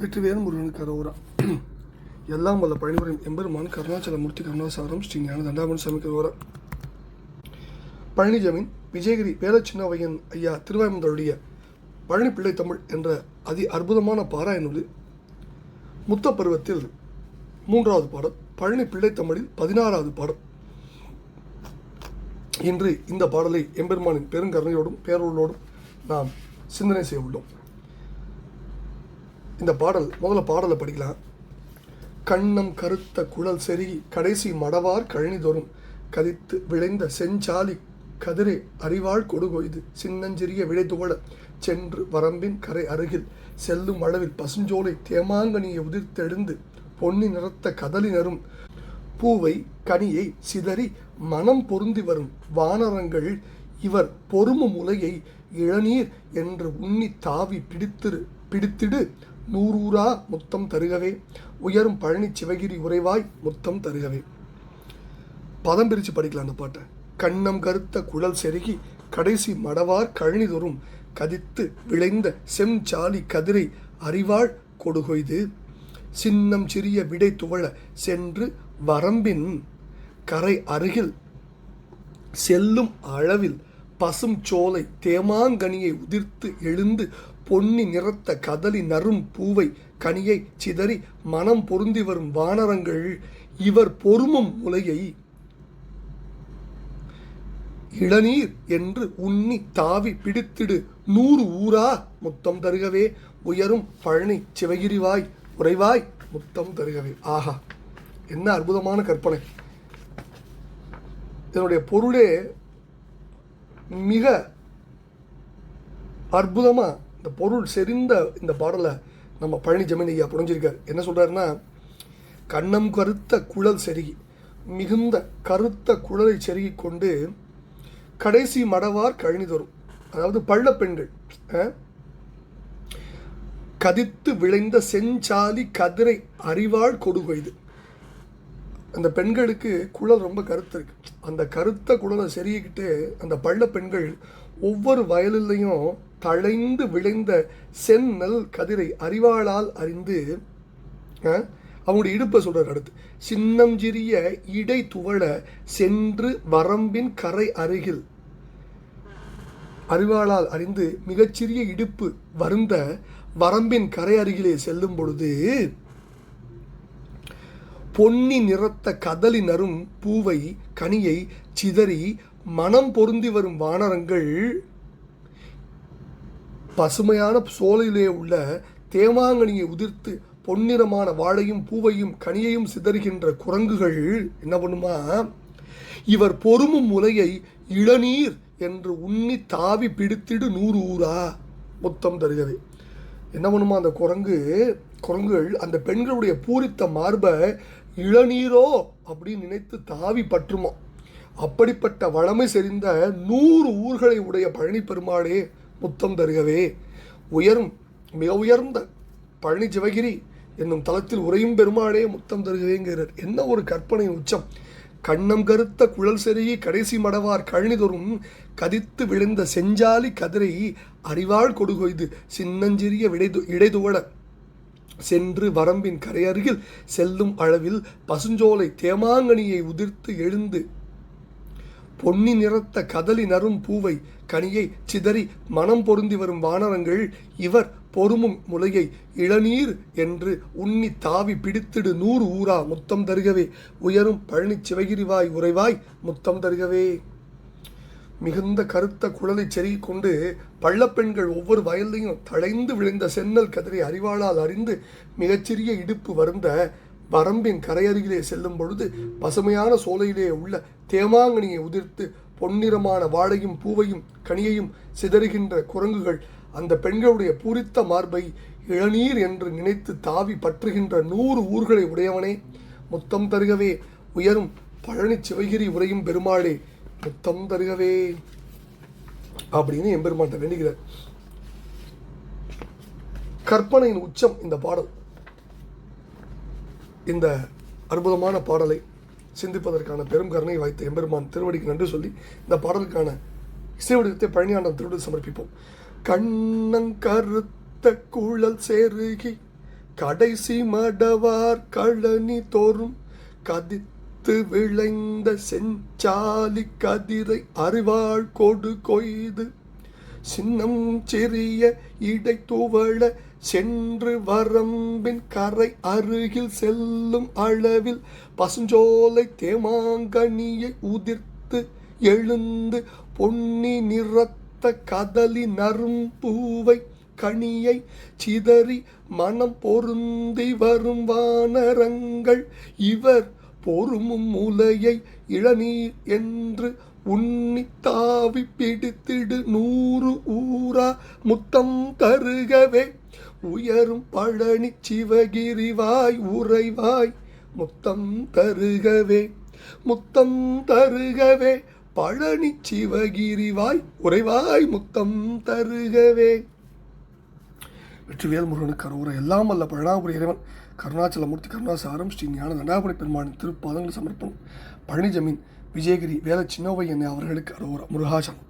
வெற்றிவேல் முருகனுக்கு அரோரா எல்லாம் வல்ல பழனிபுரம் எம்பெருமான் கருணாச்சலமூர்த்தி கருணாசாரம் ஸ்ரீ ஞான தண்டாமன் சாமிக்கு அரோரா பழனி ஜமீன் விஜயகிரி வேலச்சின்னவையன் ஐயா திருவாயமந்தருடைய பழனி பிள்ளை தமிழ் என்ற அதி அற்புதமான பாராய நூலில் முத்த பருவத்தில் மூன்றாவது பாடல் பழனி பிள்ளை தமிழில் பதினாறாவது பாடல். இன்று இந்த பாடலை எம்பெருமானின் பெருங்கருணையோடும் பேரொருளோடும் நாம் சிந்தனை செய்ய உள்ளோம். இந்த பாடல் முதல்ல பாடலை படிக்கலாம். கண்ணம் கருத்த குழல் செருகி கடைசி மடவார் கழனிதொறும். கதித்து விளைந்த செஞ்சாலி கதிரே அறிவாள் கொடுகொய்து சின்னஞ்சிறிய விடை துவள சென்று வரம்பின் கரை அருகில். செல்லும் அளவில் பசுஞ்சோலை தேமாங்கனியை உதிர்த்தெழுந்து பொன்னி நிறத்த கதலி நரும். பூவை கனியை சிதறி மனம் பொருந்தி வரும் வானரங்கள் இவர் பொறும முலையை இளநீர் என்று உண்ணி தாவி பிடித்திரு பிடித்திடு நூறூரா முத்தம் தருகவே. உயரும் பழனி சிவகிரி உறைவாய் முத்தம் தருகவே. பதம் பிரித்து படிக்கலாம் அந்த பாட்டை. கண்ணம் கருத்த குழல் செருகி கடைசி மடவார் கழனிதொறும் கதித்து விளைந்த செம்சாலி கதிரை அறிவாள் கொடுகொய்து. சின்னம் சிறிய விடை துவள சென்று வரம்பின் கரை அருகில் செல்லும் அளவில் பசும் சோலை தேமாங்கனியை உதிர்த்து எழுந்து பொன்னி நிறத்த கதலி நரும் பூவை கனியை சிதறி மனம் பொருந்தி வரும் வானரங்கள். இவர் பொறுமும் முலையை இளநீர் என்று உண்ணி தாவி பிடித்திடு. நூறு ஊரா முத்தம் தருகவே உயரும் பழனி சிவகிரிவாய் உறைவாய் முத்தம் தருகவே. ஆஹா என்ன அற்புதமான கற்பனை. இதனுடைய பொருளே மிக அற்புதமாக இந்த பொருள் செறிந்த இந்த பாடலை நம்ம பழனி ஜமீன் ஐயா புரிஞ்சிருக்கார். என்ன சொல்கிறாருன்னா கண்ணம் கருத்த குழல் செருகி மிகுந்த கருத்த குழலை செருகி கொண்டு கடைசி மடவார் கழனி தரும். அதாவது பள்ள பெண்கள் கதித்து விளைந்த செஞ்சாலி கதிரை அறிவாள் கொடுகொய்து. அந்த பெண்களுக்கு குழல் ரொம்ப கருத்து இருக்கு. அந்த கருத்த குழலை செருகிக்கிட்டு அந்த பள்ள பெண்கள் ஒவ்வொரு வயலிலையும் தழைந்து விளைந்த செந்நெல் கதிரை அறிவாளால் அறிந்து அஹ், இடுப்பை சொல்கிறார் அடுத்து. சின்னஞ்சிறிய இடை துவள சென்று வரம்பின் கரை அருகில். அறிவாளால் அறிந்து மிகச்சிறிய இடுப்பு வருந்த வரம்பின் கரை அருகிலே செல்லும் பொழுது பொன்னி நிறத்த கதலி நரும் பூவை கனியை சிதறி மனம் பொருந்தி வரும் வானரங்கள் பசுமையான சோலையிலே உள்ள தேமாங்கனியை உதிர்த்து பொன்னிறமான வாழையும் பூவையும் கனியையும் சிதறுகின்ற குரங்குகள் என்ன பண்ணுமா? இவர் பொறுமும் முலையை இளநீர் என்று உண்ணி தாவி பிடித்திடு நூறு ஊரா? மொத்தம் தருகிறது. என்ன பண்ணுமா அந்த குரங்கு? குரங்குகள் அந்த பெண்களுடைய பூரித்த மார்பை இளநீரோ அப்படின்னு நினைத்து தாவி பற்றுமா? அப்படிப்பட்ட வளமை செறிந்த நூறு ஊர்களை உடைய பழனி பெருமாளே முத்தம் தருகவே. உயரும் மிக உயர்ந்த பழனி சிவகிரி என்னும் தலத்தில் உறையும் பெருமாளே முத்தம் தருகவேங்கிறார் என்ன ஒரு கற்பனை உச்சம். கண்ணம் கருத்த குழல் செருகி கடைசி மடவார் கழனிதொரும் கதித்து விழுந்த செஞ்சாலி கதிரை அறிவாள் கொடுகொய்து சின்னஞ்சிறிய விடைது இடைதுவட சென்று வரம்பின் கரையருகில் செல்லும் அளவில் பசுஞ்சோலை தேமாங்கனியை உதிர்த்து எழுந்து பொன்னி நிறத்த கதலி நரும் பூவை கனியை சிதறி மனம் பொருந்தி வரும் வானரங்கள் இவர் பொறுமும் முலையை இளநீர் என்று உண்ணி தாவி பிடித்திடு நூறு ஊரா முத்தம் தருகவே. உயரும் பழனி சிவகிரிவாய் உறைவாய் முத்தம் தருகவே. மிகுந்த கருத்த குழலை செருகி கொண்டு பள்ளப்பெண்கள் ஒவ்வொரு வயல்லையும் தளைந்து விழுந்த சென்னல் கதிரை அறிவாளால் அறிந்து மிகச்சிறிய இடுப்பு வருந்த வரம்பின் கரையருகிலே செல்லும் பொழுது பசுமையான சோலையிலே உள்ள தேமாங்கனியை உதிர்த்து பொன்னிறமான வாழையும் பூவையும் கனியையும் சிதறுகின்ற குரங்குகள் அந்த பெண்களுடைய பூரித்த மார்பை இளநீர் என்று நினைத்து தாவி பற்றுகின்ற நூறு ஊர்களை உடையவனே. முத்தம் தருகவே உயரும் பழனி சிவகிரி உரையும் பெருமாளே முத்தம் தருகவே அப்படின்னு எம்பெருமான்ட்ட வேண்டுகிறார். கற்பனையின் உச்சம் இந்த பாடல். இந்த அற்புதமான பாடலை சிந்திப்பதற்கான பெரும் கருணை வாய்த்த எம்பெருமான் திருவடிக்கு நன்றி சொல்லி இந்த பாடலுக்கான இசைவடிவத்தை பழனியாண்டம் திருவிடு சமர்ப்பிப்போம். கண்ணங்கருத்த குழல் செருகி கடைசி மடவார் கழனி தோறும் கதித்து விளைந்த செஞ்சாலி கதிரை அறிவாள் கொடு கொய்து சின்னம் சிறிய இடைத்துவள சென்று வரம்பின் கரை அருகில் செல்லும் அளவில் பசுஞ்சோலை தேமாங்கனியை உதிர்த்து எழுந்து பொன்னி நிறத்த கதலி நறும்பூவை கனியை சிதறி மனம் பொருந்தி வரும் வானரங்கள் இவர் பொறுமும் முலையை இளநீர் என்று உன்னி தாவி பிடித்திடு நூறு ஊரா முத்தம் தருகவே. உயரும் பழனி சிவகிரிவாய் உறைவாய் முத்தம் தருகவே முத்தம் தருகவே. பழனி சிவகிரிவாய் உறைவாய் முத்தம் தருகவே. வெற்றிவேல் முருகனுக்கு கரோர. எல்லாம் அல்ல பழனாபுரி இறைவன். கருணாச்சலமூர்த்தி கருணாசாரம் ஸ்ரீ ஞான தண்டாபுரி பெருமானின் திருப்பாதங்கள் சமர்ப்பணம். பழனி ஜமீன் விஜயகிரி வேல சின்னவை என்னை அவர்களுக்கு அரோரா முருகாசனம்.